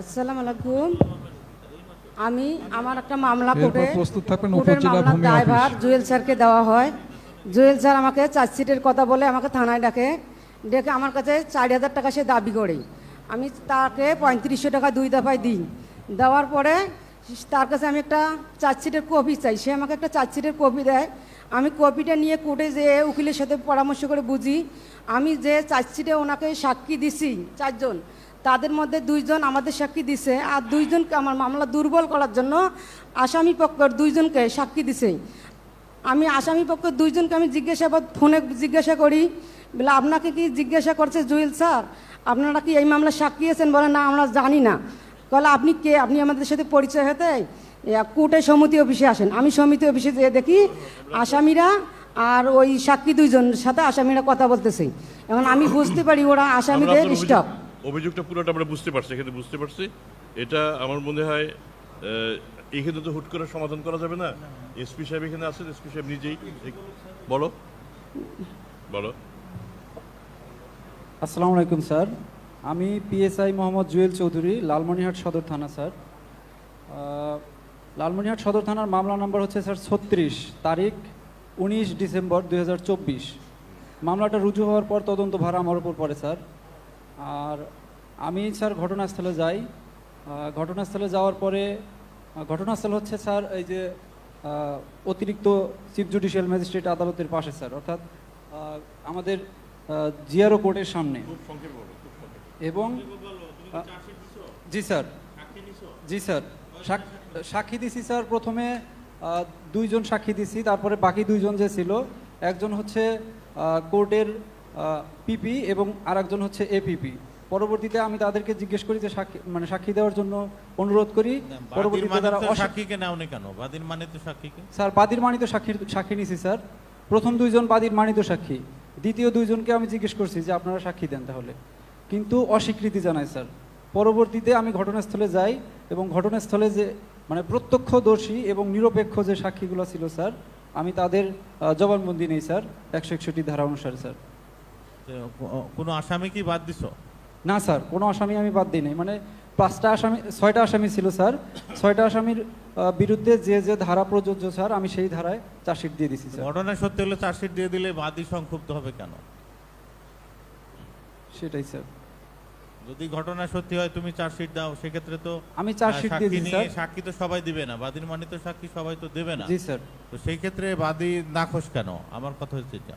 আসসালামু আলাইকুম। আমি আমার একটা মামলা কোর্টে কোর্টের মামলার ভূমি দায়ভার জুয়েল স্যারকে দেওয়া হয়। জুয়েল স্যার আমাকে চার্জশিটের কথা বলে আমাকে থানায় ডাকে। ডেকে আমার কাছে চার হাজার টাকা সে দাবি করে। আমি তাকে পঁয়ত্রিশশো টাকা দুই দফায় দিই। দেওয়ার পরে তার কাছে আমি একটা চার্জশিটের কপি চাই। সে আমাকে একটা চার্জশিটের কপি দেয়। আমি কপিটা নিয়ে কোর্টে যেয়ে উকিলের সাথে পরামর্শ করে বুঝি, আমি যে চার্জশিটে ওনাকে সাক্ষী দিছি, চারজন, তাদের মধ্যে দুইজন আমাদের সাক্ষী দিছে আর দুইজনকে আমার মামলা দুর্বল করার জন্য আসামি পক্ষের দুইজনকে সাক্ষী দিছে। আমি আসামি পক্ষের দুইজনকে আমি জিজ্ঞাসাবাদ, ফোনে জিজ্ঞাসা করি, বলে আপনাকে কি জিজ্ঞাসা করছে জুয়েল স্যার? আপনারা কি এই মামলা সাক্ষী আছেন বলে? না, আমরা জানি না। বলে আপনি কে? আপনি আমাদের সাথে পরিচয় হতে কোর্টে সমিতি অফিসে আসেন। আমি সমিতি অফিসে যেয়ে দেখি আসামিরা আর ওই সাক্ষী দুইজন সাথে আসামিরা কথা বলতেছে। এখন আমি বুঝতে পারি ওরা আসামিদের স্টপ অভিযোগটা পুরোটা আমরা বুঝতে পারছি এখানে বুঝতে পারছি। এটা আমার মনে হয় এখানে তো হুট করে সমাধান করা যাবে না। এসপি সাহেব এখানে আছেন এসপি সাহেব নিজেই বলো। বলো। আসসালামু আলাইকুম স্যার। আমি পিএসআই মোহাম্মদ জুয়েল চৌধুরী লালমনিরহাট সদর থানা স্যার। আহ, লালমনিরহাট সদর থানার মামলা নাম্বার হচ্ছে স্যার ছত্রিশ তারিখ উনিশ ডিসেম্বর দু হাজার চব্বিশ। মামলাটা রুজু হওয়ার পর তদন্ত ভার আমার উপর পড়ে স্যার। আর আমি স্যার ঘটনাস্থলে যাই। ঘটনাস্থলে যাওয়ার পরে ঘটনাস্থল হচ্ছে স্যার এই যে অতিরিক্ত চিফ জুডিশিয়াল ম্যাজিস্ট্রেট আদালতের পাশে স্যার। অর্থাৎ আমাদের জিআরও কোর্টের সামনে। এবং জি স্যার। জি স্যার। সাক- সাক্ষী দিছি স্যার প্রথমে দুইজন সাক্ষী দিছি তারপরে বাকি দুইজন যে ছিল একজন হচ্ছে কোর্টের পিপি এবং আরেকজন হচ্ছে এপিপি পরবর্তীতে আমি তাদেরকে জিজ্ঞেস করি যে সাক্ষী মানে সাক্ষী দেওয়ার জন্য অনুরোধ করি। পরবর্তীতে তারা সাক্ষীকে নেওনি কেন? বাদীর মানে তো সাক্ষীকে? স্যার বাদীর মানিত সাক্ষী সাক্ষী নিছি স্যার। প্রথম দুইজন বাদীর মানিত সাক্ষী। দ্বিতীয় দুইজনকে আমি জিজ্ঞেস করছি যে আপনারা সাক্ষী দেন তাহলে। কিন্তু অস্বীকৃতি জানায় স্যার। পরবর্তীতে আমি ঘটনাস্থলে যাই এবং ঘটনাস্থলে যে মানে প্রত্যক্ষদর্শী এবং নিরপেক্ষ যে সাক্ষীগুলো ছিল স্যার আমি তাদের জবানবন্দি নেই স্যার একশো একষট্টি ধারা অনুসারে স্যার। কোনো আসামি কি বাদ দিছো? না স্যার কোনো আসামি আমি বাদ দিই নাই। মানে পাঁচটা আসামি ছয়টা আসামি ছিল স্যার। ছয়টা আসামির বিরুদ্ধে যে যে ধারা প্রযোজ্য স্যার আমি সেই ধারায় চার্জশিট দিয়ে দিছি স্যার। ঘটনা সত্যি হলে চার্জশিট দিয়ে দিলে বাদী সংক্ষুব্ধ হবে কেন? সেটাই স্যার যদি ঘটনা সত্যি হয় তুমি চার্জশিট দাও সেক্ষেত্রে তো আমি চার্জশিট দিয়ে সাক্ষী দিই স্যার সাক্ষী তো সবাই দিবে না বাদীর মানে তো সাক্ষী সবাই তো দেবে না। জি স্যার তো সেই ক্ষেত্রে বাদী নাখোশ কেন? আমার কথা হচ্ছে এটা।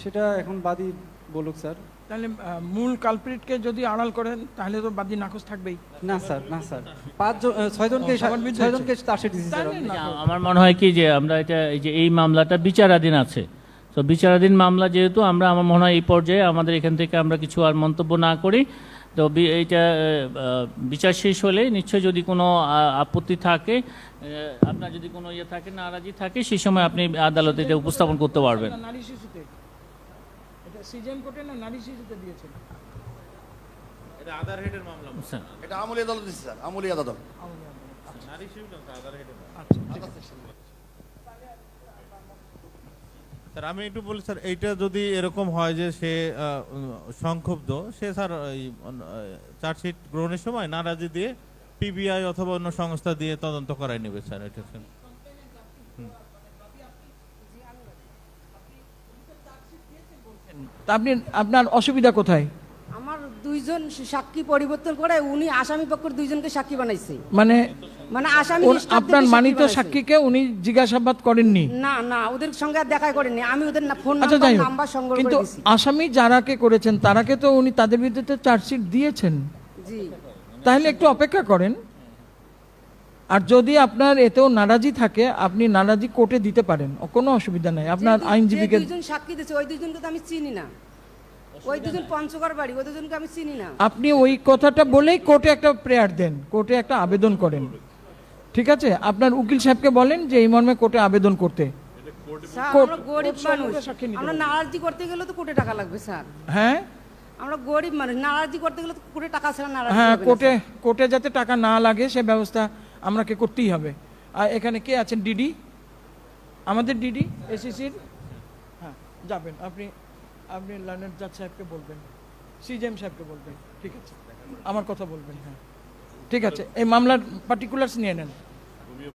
সেটা এখন বাদী বলুক স্যার তাহলে মূল কালপ্রিটকে যদি আড়াল করেন তাহলে তো বাদী নাকচ থাকবেই। না স্যার না স্যার পাঁচজন ছয়জনকে ছয়জনকে চার্জশিট দিয়েছি স্যার। আমার মনে হয় কি যে আমরা এটা এই যে এই মামলাটা বিচারাধীন আছে। তো বিচারাধীন মামলা যেহেতু আমরা আমার মনে হয় এই পর্যায়ে আমাদের এখান থেকে আমরা কিছু আর মন্তব্য না করি। তো এইটা বিচার শেষ হলে নিশ্চয়ই যদি কোনো আপত্তি থাকে আপনার যদি কোনো ইয়ে থাকে নারাজি থাকে সেই সময় আপনি আদালতে এটা উপস্থাপন করতে পারবেন। এটা সিজন কোর্টে না নারী শিশুতে দিয়েছেন? এটা আধার হেডের মামলা। স্যার। এটা আমলি আদালত স্যার। আমলি আদালত নারী শিশু না হেডের আচ্ছা। স্যার, আমি একটু বলি, স্যার, এইটা যদি এরকম হয় যে সে সংক্ষুব্ধ, সে স্যার এই চার্জশিট গ্রহণের সময় নারাজি দিয়ে পিবিআই অথবা অন্য সংস্থা দিয়ে তদন্ত করাই নেবে, স্যার, এটা স্যার। আপনি, আপনার অসুবিধা কোথায়? দুইজন সাক্ষী পরিবর্তন করে উনি আসামি পক্ষের দুইজনকে সাক্ষী বানাইছে। মানে মানে আসামি আপনার মানিত। সাক্ষীকে উনি জিজ্ঞাসাবাদ করেননি? না না ওদের সঙ্গে দেখা করেনি আমি ওদের ফোন আচ্ছা নাম্বার সংগ্রহ কিন্তু করে আসামি যারাকে করেছেন তারাকে তো উনি তাদের বিরুদ্ধে চার্জশিট দিয়েছেন। জি। তাহলে একটু অপেক্ষা করেন। আর যদি আপনার এতেও নারাজি থাকে আপনি নারাজি কোর্টে দিতে পারেন। কোনো অসুবিধা নাই। আপনার আইনজীবীকে যে দুইজন সাক্ষী দিয়েছে ওই দুইজনকে তো আমি চিনি না। ওই দুজন পঞ্চগড় বাড়ি ওই দুজনকে আমি চিনি না। আপনি ওই কথাটা বলেই কোর্টে একটা প্রেয়ার দেন কোর্টে একটা আবেদন করেন। ঠিক আছে? আপনার উকিল সাহেবকে বলেন যে এই মর্মে কোর্টে আবেদন করতে। স্যার আমরা গরিব মানুষ। নারাজি করতে গেলে তো কোটি টাকা লাগবে স্যার। হ্যাঁ? আমরা গরিব মানুষ নারাজি করতে গেলে তো কোটি টাকা ছাড়া নারাজি হ্যাঁ কোর্টে কোর্টে যাতে টাকা না লাগে সে ব্যবস্থা আমরাকে করতেই হবে। আর এখানে কে আছেন? ডিডি? আমাদের ডিডি? এসিসির? হ্যাঁ যাবেন। আপনি আপনি লার্নার জাজ সাহেবকে বলবেন সিজেম সাহেবকে বলবেন, ঠিক আছে? আমার কথা বলবেন হ্যাঁ। ঠিক আছে, এই মামলার পার্টিকুলার্স নিয়ে নেন।